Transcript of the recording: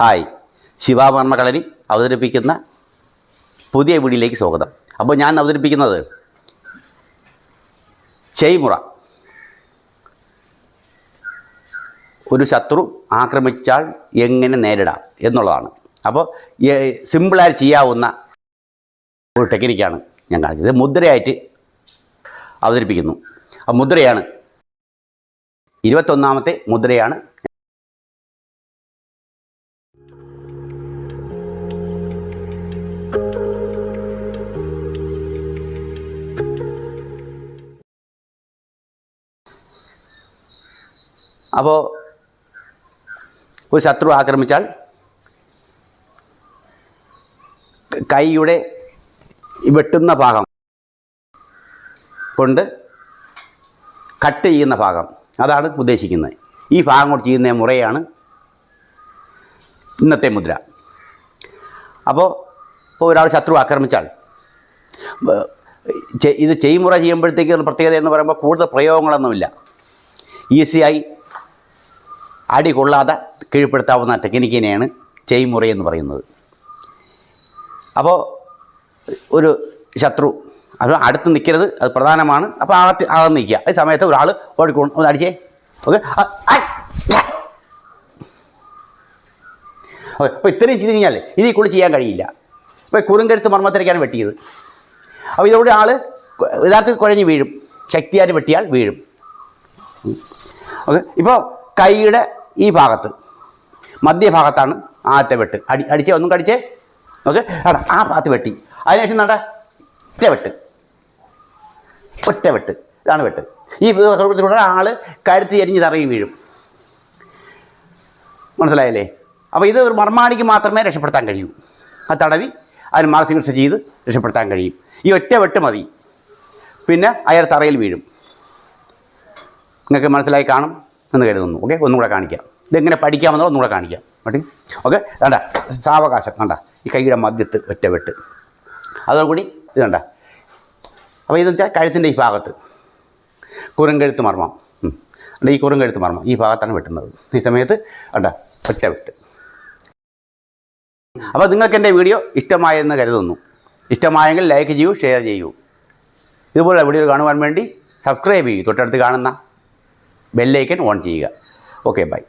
Hi. ശിവാവർമ്മ കളരി അവതരിപ്പിക്കുന്ന പുതിയ വീടിലേക്ക് സ്വാഗതം. അപ്പോൾ ഞാൻ അവതരിപ്പിക്കുന്നത് ചെയ്മുറ. ഒരു ശത്രു ആക്രമിച്ചാൽ എങ്ങനെ നേരിടാം എന്നുള്ളതാണ്. അപ്പോൾ സിമ്പിളായി ചെയ്യാവുന്ന ഒരു ടെക്നിക്കാണ് ഞാൻ കാണിച്ചത് മുദ്രയായിട്ട് അവതരിപ്പിക്കുന്നു. ആ മുദ്രയാണ് ഇരുപത്തൊന്നാമത്തെ മുദ്രയാണ് അപ്പോൾ ഒരു ശത്രു ആക്രമിച്ചാൽ കൈയുടെ വെട്ടുന്ന ഭാഗം കൊണ്ട് കട്ട് ചെയ്യുന്ന ഭാഗം. അതാണ് ഉദ്ദേശിക്കുന്നത്. ഈ ഭാഗം കൊണ്ട് ചെയ്യുന്ന മുറയാണ് ഇന്നത്തെ മുദ്ര. അപ്പോൾ ഇപ്പോൾ ഒരാൾ ശത്രു ആക്രമിച്ചാൽ ഇത് ചെയ്മുറ ചെയ്യുമ്പോഴത്തേക്ക് പ്രത്യേകത എന്ന് പറയുമ്പോൾ കൂടുതൽ പ്രയോഗങ്ങളൊന്നുമില്ല. ഈസിയായി അടി കൊള്ളാതെ കീഴ്പ്പെടുത്താവുന്ന ടെക്നിക്കിനെയാണ് ചെയ്മുറ എന്ന് പറയുന്നത്. അപ്പോൾ ഒരു ശത്രു അത് അടുത്ത് നിൽക്കരുത് അത് പ്രധാനമാണ്. അപ്പോൾ അകത്ത് അകത്ത് നിൽക്കുക. ഈ സമയത്ത് ഒരാൾ ഓടിക്കൊണ്ട് ഒന്ന് അടിച്ചേ. ഓക്കെ. ഓക്കെ. അപ്പോൾ ഇത്രയും ചെയ്ത് കഴിഞ്ഞാൽ ഇതിൽ കൂടി ചെയ്യാൻ കഴിയില്ല. ഇപ്പോൾ കുറുങ്കരുത്ത് മർമ്മത്തിലേക്കാണ് വെട്ടിയത്. അപ്പോൾ ഇതോടെ ആൾ യഥാർത്ഥത്തിൽ കുഴഞ്ഞ് വീഴും. ശക്തിയായിട്ട് വെട്ടിയാൽ വീഴും. ഓക്കെ. ഇപ്പോൾ കൈയുടെ ഈ ഭാഗത്ത്. മധ്യഭാഗത്താണ് ആദ്യത്തെ വെട്ട്. അടി അടിച്ചേ ഒന്നും കടിച്ചേ? ഓക്കെ ആ ഭാഗത്ത് വെട്ടി. അതിനുശേഷം നട ഒറ്റ വെട്ട്. ഒറ്റ വെട്ട്. ഇതാണ് വെട്ട്. ഈ പ്രവൃത്തിയിലൂടെ ആൾ കഴുത്തി എരിഞ്ഞ് തറയും വീഴും. മനസ്സിലായല്ലേ? അപ്പോൾ ഇത് ഒരു മർമാണിക്ക് മാത്രമേ രക്ഷപ്പെടുത്താൻ കഴിയൂ. ആ തടവി അതിന് മാനസികസ ചെയ്ത് രക്ഷപ്പെടുത്താൻ കഴിയും. ഈ ഒറ്റ വെട്ട് മതി. പിന്നെ അയാൾ തറയിൽ വീഴും. നിങ്ങൾക്ക് മനസ്സിലായി കാണും. എന്ന് കരുതുന്നു. ഓക്കെ ഒന്നും കൂടെ കാണിക്കാം. ഇതെങ്ങനെ പഠിക്കാമെന്നോ ഒന്നും കൂടെ കാണിക്കാം. ഓക്കെ ഓക്കെ വേണ്ട സാവകാശം വേണ്ട ഈ കൈയുടെ മധ്യത്ത് ഒറ്റ വെട്ട് അതോടുകൂടി ഇത് വേണ്ട അപ്പോൾ ഇതെന്ന് വെച്ചാൽ കഴുത്തിന്റെ ഈ ഭാഗത്ത്. കുറുങ്കഴുത്ത് മർമ്മം. ഈ കുറുങ്കഴുത്ത് മർമ്മം. ഈ ഭാഗത്താണ് വെട്ടുന്നത്. ഈ സമയത്ത് വേണ്ട ഒറ്റ വെട്ട് അപ്പോൾ നിങ്ങൾക്ക് എന്റെ വീഡിയോ ഇഷ്ടമായെന്ന് കരുതുന്നു. ഇഷ്ടമായെങ്കിൽ ലൈക്ക് ചെയ്യൂ ഷെയർ ചെയ്യൂ. ഇതുപോലുള്ള വീഡിയോ കാണുവാൻ വേണ്ടി സബ്സ്ക്രൈബ് ചെയ്യൂ. തൊട്ടടുത്ത് കാണുന്ന ബെല്ലൈക്കൻ ഓൺ ചെയ്യുക. Okay bye